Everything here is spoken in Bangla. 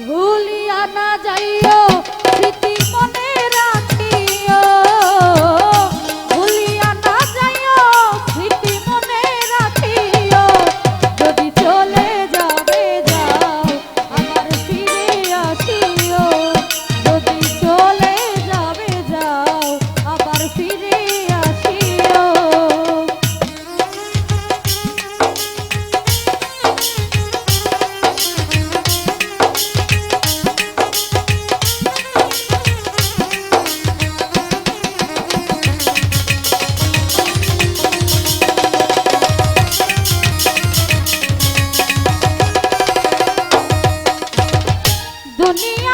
ভুলিয়া না যাইও bonito.